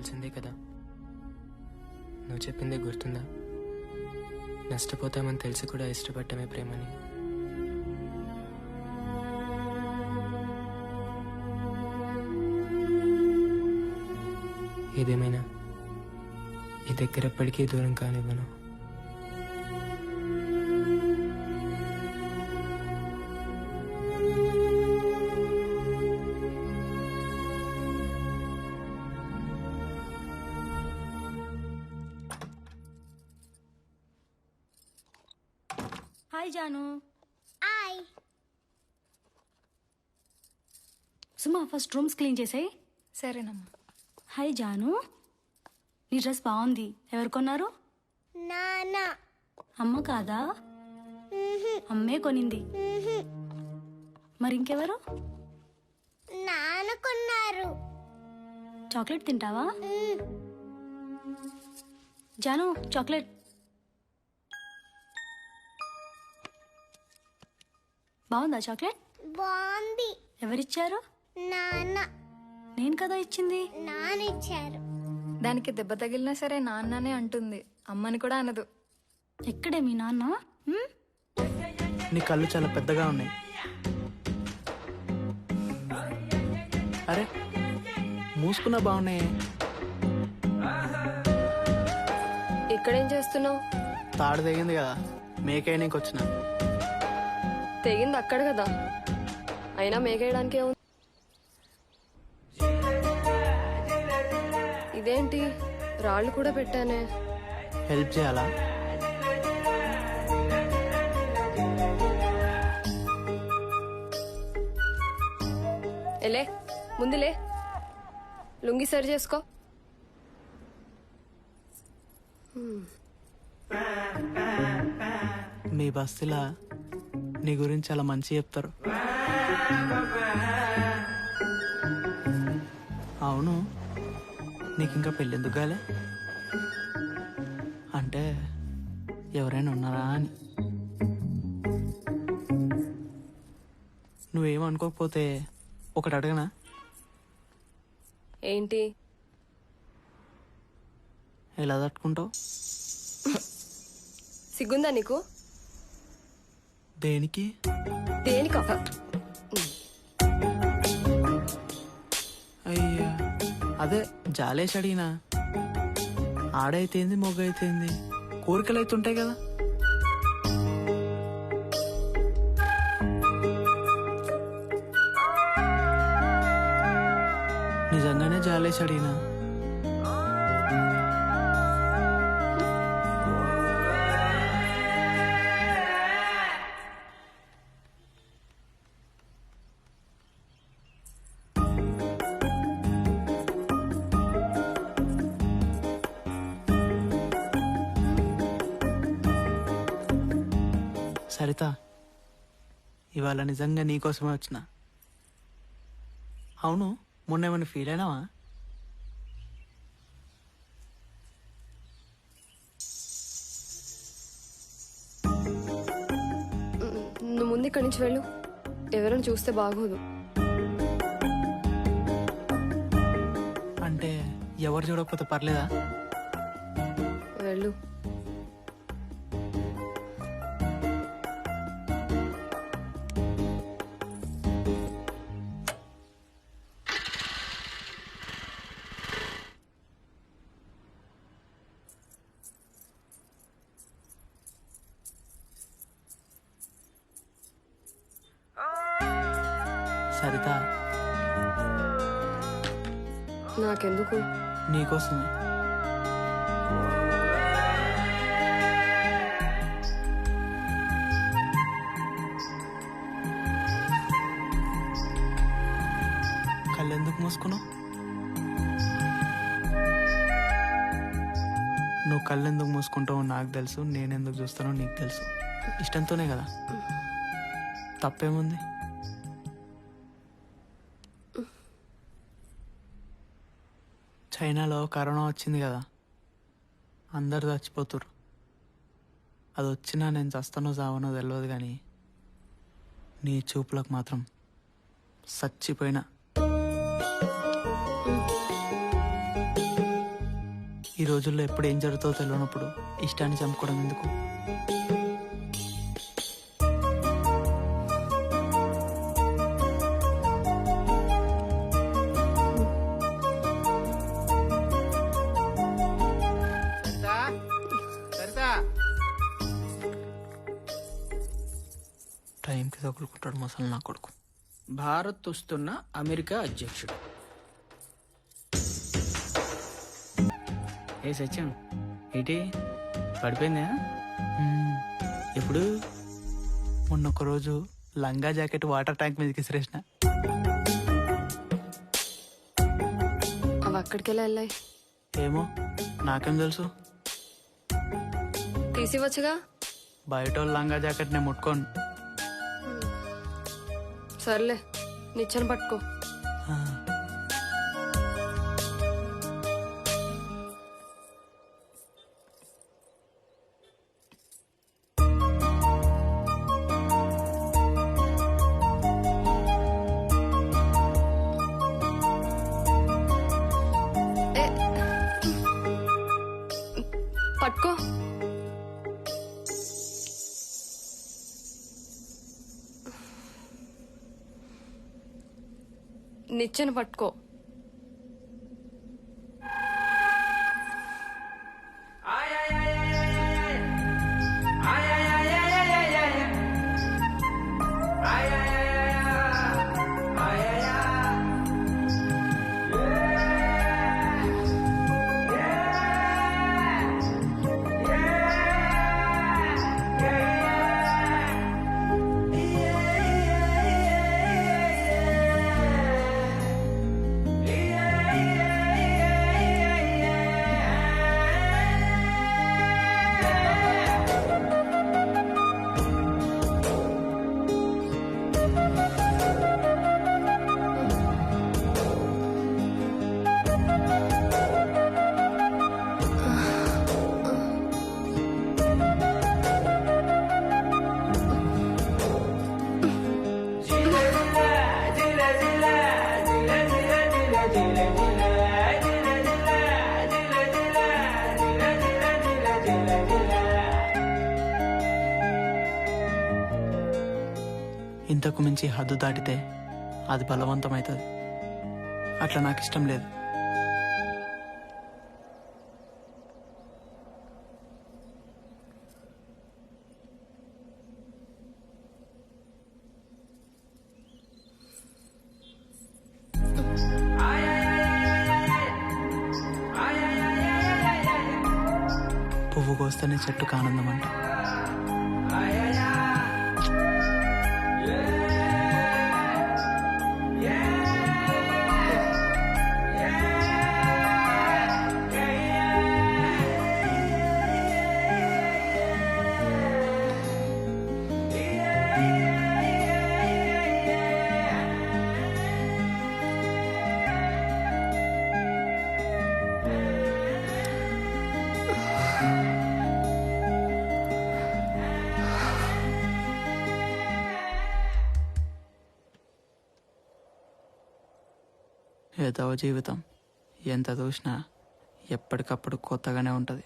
తెలిసిందే కదా. నువ్వు చెప్పిందే గుర్తుందా? నష్టపోతామని తెలిసి కూడా ఇష్టపడటమే ప్రేమని. ఏదేమైనా ఈ దగ్గర ఎప్పటికీ దూరం కానివ్వను. Hi Janu. Hi Suma first rooms clean చేసాయి. సరేనమ్మా. హాయ్ జాను. నీ డ్రెస్ బాగుంది. ఎవరు కొన్నారు? నాన్న. అమ్మ కాదా? అమ్మే కొనింది. మరి ఇంకెవరు? నాన్న కొన్నారు. చాక్లెట్ తింటావా? జాను చాక్లెట్. బాగుందా చాక్లెట్? బాగుంది. ఎవరిచ్చారు? నాన్న. నేను కదా ఇచ్చింది? నాన్న ఇచ్చారు. దానికి దెబ్బ తగిలినా సరే నాన్ననే అంటుంది. అమ్మని కూడా అనదు. ఎక్కడే మీ నాన్న? నీ కళ్ళు చాలా పెద్దగా ఉన్నాయి. అరే మూసుకున్నా బాగున్నాయి. ఇక్కడేం చేస్తున్నావు? తాడు తెగింది కదా మేకేయడానికి వచ్చిన తెగింది అక్కడ కదా. అయినా మేకేయడానికి ఏముంది ఇదేంటి? రాళ్ళు కూడా పెట్టానే. హెల్ప్ చేయాలా? ఎలే ముందులే లుంగి సరి చేసుకో. మీ బస్తీలా నీ గురించి చాలా మంచి చెప్తారు. అవును నీకు ఇంకా పెళ్ళెందుకు కాలే? అంటే ఎవరైనా ఉన్నారా అని. నువ్వేమనుకోకపోతే ఒకటి అడగనా? ఏంటి? ఎలా తట్టుకుంటావు? సిగ్గుందా నీకు? దేనికి? దేనిక. అయ్యా అదే జాలేసి అడిగినా. ఆడైతేంది మొగ్గ అయితేంది కోరికలు అయితే ఉంటాయి కదా. నిజంగానే జాలేసి అడిగినా. సరిత ఇవాళ నిజంగా నీకోసమే వచ్చిన. అవును మొన్న ఏమైనా ఫీల్ అయినావా? నువ్వు ముందు ఇక్కడి నుంచి వెళ్ళు. ఎవరైనా చూస్తే బాగోదు. అంటే ఎవరు చూడకపోతే పర్లేదా? వెళ్ళు. నాకెందుకు? నీకోసమే. కళ్ళెందుకు మూసుకున్నావు? నువ్వు కళ్ళెందుకు మూసుకుంటావో నాకు తెలుసు నేనెందుకు చూస్తానో నీకు తెలుసు. ఇష్టంతోనే కదా. తప్పేముంది? చైనాలో కరోనా వచ్చింది కదా. అందరు చచ్చిపోతురు అది వచ్చినా నేను చస్తానో చావనో తెలియదు కానీ నీ చూపులకు మాత్రం చచ్చిపోయినా. ఈ రోజుల్లో ఎప్పుడు ఏం జరుగుతుందో తెలియనప్పుడు ఇష్టాన్ని చంపుకోవడం ఎందుకు? తగులుకుంటాడు మసలు నా కొడుకు. భారత్ వస్తున్న అమెరికా అధ్యక్షుడు. ఏ సత్యం ఏంటి? పడిపోయిందా. ఎప్పుడు? మొన్న ఒక రోజు లంగా జాకెట్ వాటర్ ట్యాంక్ మీదకి విసిరేసిన అవి వెళ్ళాయి? ఏమో నాకేం తెలుసు. తీసివచ్చుగా బయట వాళ్ళ లంగా జాకెట్ నేను ముట్టుకోను. సర్లే నిచ్చెన పట్టుకో ఆ. నిచ్చెన పట్టుకో. 啊啊！起来起来起来起来起来起来起来！అంతకు మించి హద్దు దాటితే అది బలవంతమవుతుంది అట్లా నాకు ఇష్టం లేదు. పువ్వు కోస్తేనే చెట్టుకు ఆనందం అంట ఏదవ జీవితం. ఎంత చూసినా ఎప్పటికప్పుడు కొత్తగానే ఉంటుంది.